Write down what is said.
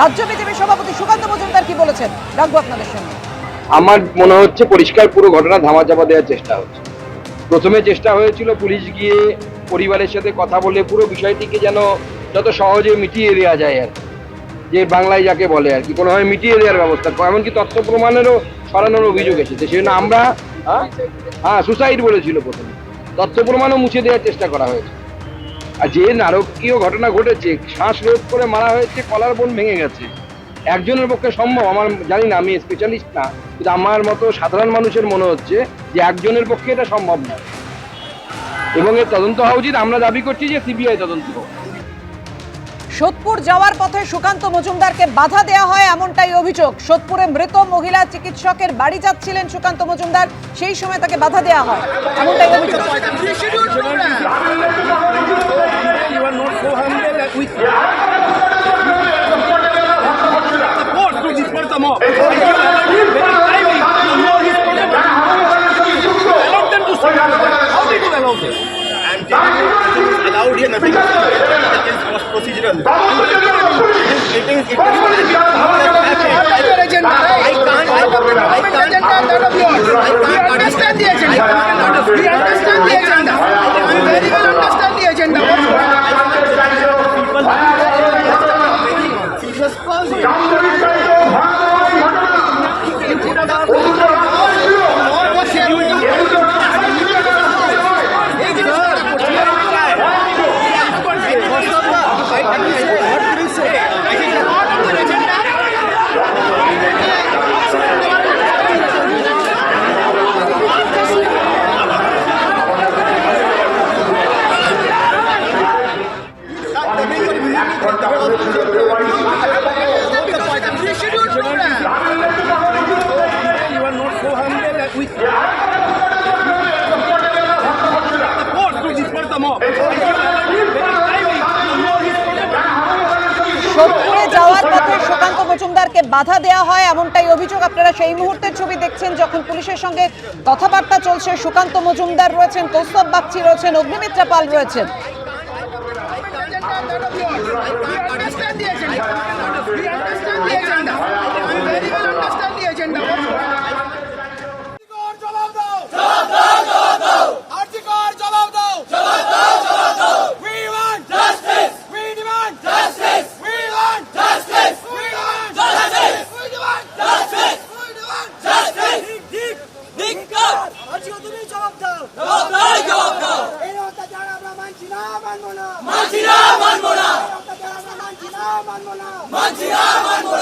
রাজ্য বিজেপি সভাপতি সুকান্ত মজুমদার কি বলেছেন রাখব আপনাদের সঙ্গে আমার মনে হচ্ছে পরিষ্কার পুরো ঘটনা ধামাচাপা দেওয়ার চেষ্টা হচ্ছে প্রথমে চেষ্টা হয়েছিল পুলিশ গিয়ে পরিবারের সাথে কথা বলে পুরো বিষয়টিকে যেন যত সহজে মিটিয়ে দেওয়া যায় আর। যে বাংলায় যাকে বলে আর কি, কোনোভাবে মিটিয়ে দেওয়ার ব্যবস্থা। এমনকি তথ্য প্রমাণেরও সরানোর অভিযোগ এসেছে সেই জন্য আমরা হ্যাঁ? হ্যাঁ সুসাইড বলেছিল প্রথমে তথ্য প্রমাণও মুছে দেওয়ার চেষ্টা করা হয়েছে আর যে নারকীয় ঘটনা ঘটেছে, শ্বাস রোধ করে মারা হয়েছে, কলার বোন ভেঙে গেছে। একজনের পক্ষে সম্ভব, আমার জানি না, আমি স্পেশালিস্ট না, কিন্তু আমার মতো সাধারণ মানুষের মনে হচ্ছে যে একজনের পক্ষে এটা সম্ভব নয় এবং এর তদন্ত হওয়া উচিত, আমরা দাবি করছি যে সিবিআই তদন্ত। সোদপুর যাওয়ার পথে সুকান্ত মজুমদারকে বাধা দেওয়া হয় এমনটাই অভিযোগ। সোদপুরে মৃত মহিলা চিকিৎসকের বাড়ি যাচ্ছিলেন সুকান্ত মজুমদার, সেই সময় তাকে বাধা দেওয়া হয়। এমনটাই অভিযোগ। Is here, nothing is It is. It is, it is, I can't, I can't, I can't, understand the agenda. We understand the agenda. We very well understand the agenda. serious cause here. পথে সুকান্ত মজুমদারকে বাধা দেওয়া হয় এমনটাই অভিযোগ আপনারা সেই মুহূর্তের ছবি দেখছেন যখন পুলিশের সঙ্গে কথাবার্তা চলছে সুকান্ত মজুমদার রয়েছেন কৌস্তব বাগচি রয়েছেন অগ্নিমিত্রা পাল রয়েছেন মাঝি আর